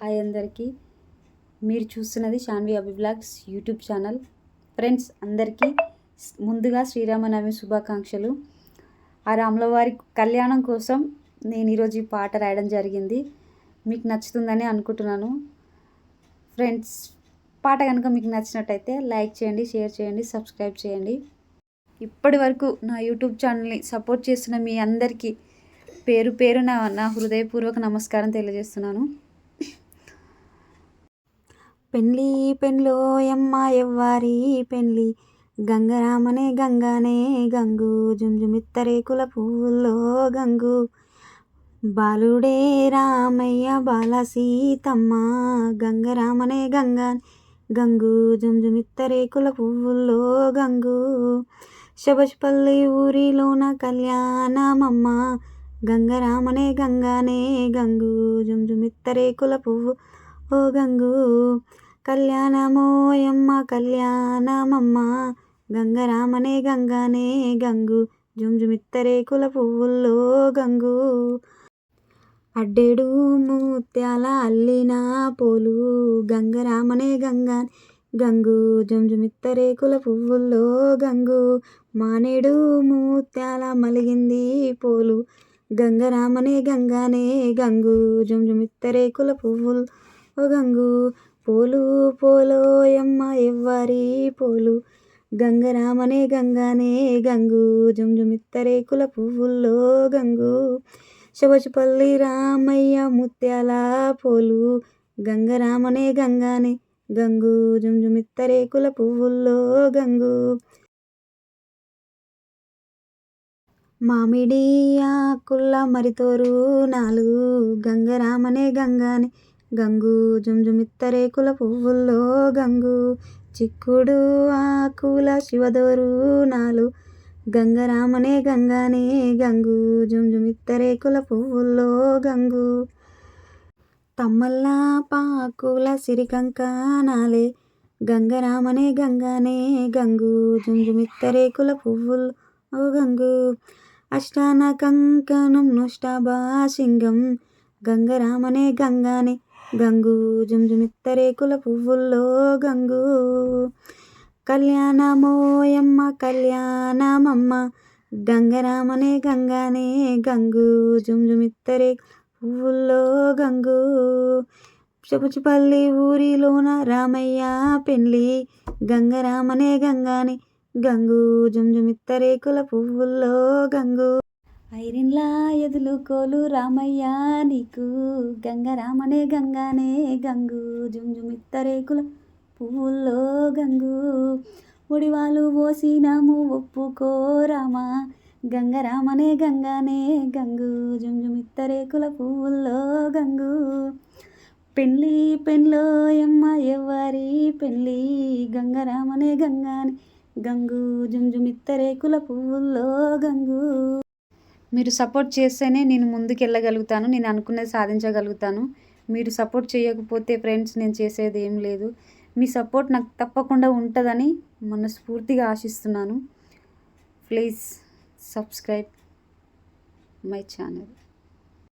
Hi అందరికీ. మీరు చూస్తున్నది Sanvi Abhi vlogs YouTube channel. Friends అందరికీ ముందుగా శ్రీరామనవమి శుభాకాంక్షలు. ఆ రాములవారి కళ్యాణం కోసం నేను ఈరోజు ఈ పాట రాయడం జరిగింది. మీకు నచ్చుతుందని అనుకుంటున్నాను. ఫ్రెండ్స్ పాట కనుక మీకు నచ్చినట్టయితే లైక్ చేయండి షేర్ చేయండి సబ్స్క్రైబ్ చేయండి. ఇప్పటి వరకు నా యూట్యూబ్ ఛానల్ని సపోర్ట్ చేస్తున్న మీ అందరికీ పేరు పేరు నా నా హృదయపూర్వక నమస్కారం తెలియజేస్తున్నాను. పెళ్ళి పెళ్ళో ఎమ్మ ఎవ్వారి పెళ్ళి గంగరామనే గంగానే గంగు జుంజుమిత్తరేకుల పువ్వుల్లో గంగు. బాలుడే రామయ్య బాల సీతమ్మ గంగరామనే గంగా గంగు జుంజుమిత్తరేకుల పువ్వుల్లో గంగు. శబజ్పల్లి ఊరిలోన కళ్యాణమమ్మ గంగరామనే గంగానే గంగు జుంజుమిత్తరేకుల పువ్వు ఓ గంగు. కళ్యాణమోయమ్మ కళ్యాణమమ్మ. గంగరామనే గంగానే గంగు. జుంజుమిత్తరేకుల పువ్వుల్లో గంగు. అడ్డేడు ముత్యాల అల్లిన పోలు. గంగరామనే గంగా గంగు. జుంజుమిత్తరేకుల పువ్వుల్లో గంగు. మానేడు ముత్యాల మలిగింది పోలు. గంగరామనే గంగానే గంగు. జుంజుమిత్తరేకుల పువ్వులు ఓ గంగు. పోలు పోలోయమ్మ ఎవ్వరి పోలు? గంగరామనే గంగానే గంగు జుంజుమిత్తరేకుల పువ్వుల్లో గంగు. శబచిపల్లి రామయ్య ముత్యాల పోలు గంగరామనే గంగానే గంగు జుంజుమిత్తరేకుల పువ్వుల్లో గంగు. మామిడి ఆకుల మరితోరు నాలుగు గంగరామనే గంగానే గంగు జుంజుమిత్తరేకుల పువ్వుల్లో గంగు చిక్కుడు ఆకుల శివదోరు నాలు. గంగరామనే గంగానే గంగు జుంజుమిత్తరేకుల పువ్వుల్లో గంగు. తమ్మల్లా పాకుల సిరికంకానాలే గంగరామనే గంగానే గంగు జుంజుమిత్తరేకుల పువ్వులు ఓ గంగు. అష్టాన కంకణం నుష్టాభాసింగం గంగరామనే గంగానే గంగు జుంజుమిత్తరేకుల పువ్వుల్లో గంగు. కళ్యాణమోయమ్మ కళ్యాణమమ్మ గంగరామనే గంగానే గంగు. జుంజుమిత్తరే పువ్వుల్లో గంగు. చెపుచుపల్లి ఊరిలోన రామయ్య పెళ్ళి గంగరామనే గంగానే గంగు. జుంజుమిత్తరేకుల పువ్వుల్లో గంగు. ఐరిన్లా ఎదులుకోలు రామయ్య నీకు. గంగరామనే గంగానే గంగు. జుంజుమిత్తరేకుల పువ్వుల్లో గంగు. ఒడివాలు పోసినాము ఒప్పుకో రామ. గంగరామనే గంగానే గంగు. జుంజుమిత్తరేకుల పువ్వుల్లో గంగు. పెళ్ళి పెళ్ళో ఎమ్మ ఎవ్వరి పెళ్ళి గంగరామనే గంగానే గంగు. జుంజుమిత్తరేకుల పువ్వుల్లో గంగు. మీరు సపోర్ట్ చేస్తేనే నేను ముందుకు వెళ్ళగలుగుతాను నేను అనుకున్నది సాధించగలుగుతాను. మీరు సపోర్ట్ చేయకపోతే ఫ్రెండ్స్ నేను చేసేది ఏం లేదు. మీ సపోర్ట్ నాకు తప్పకుండా ఉంటుందని మనస్ఫూర్తిగా ఆశిస్తున్నాను. Please subscribe my channel.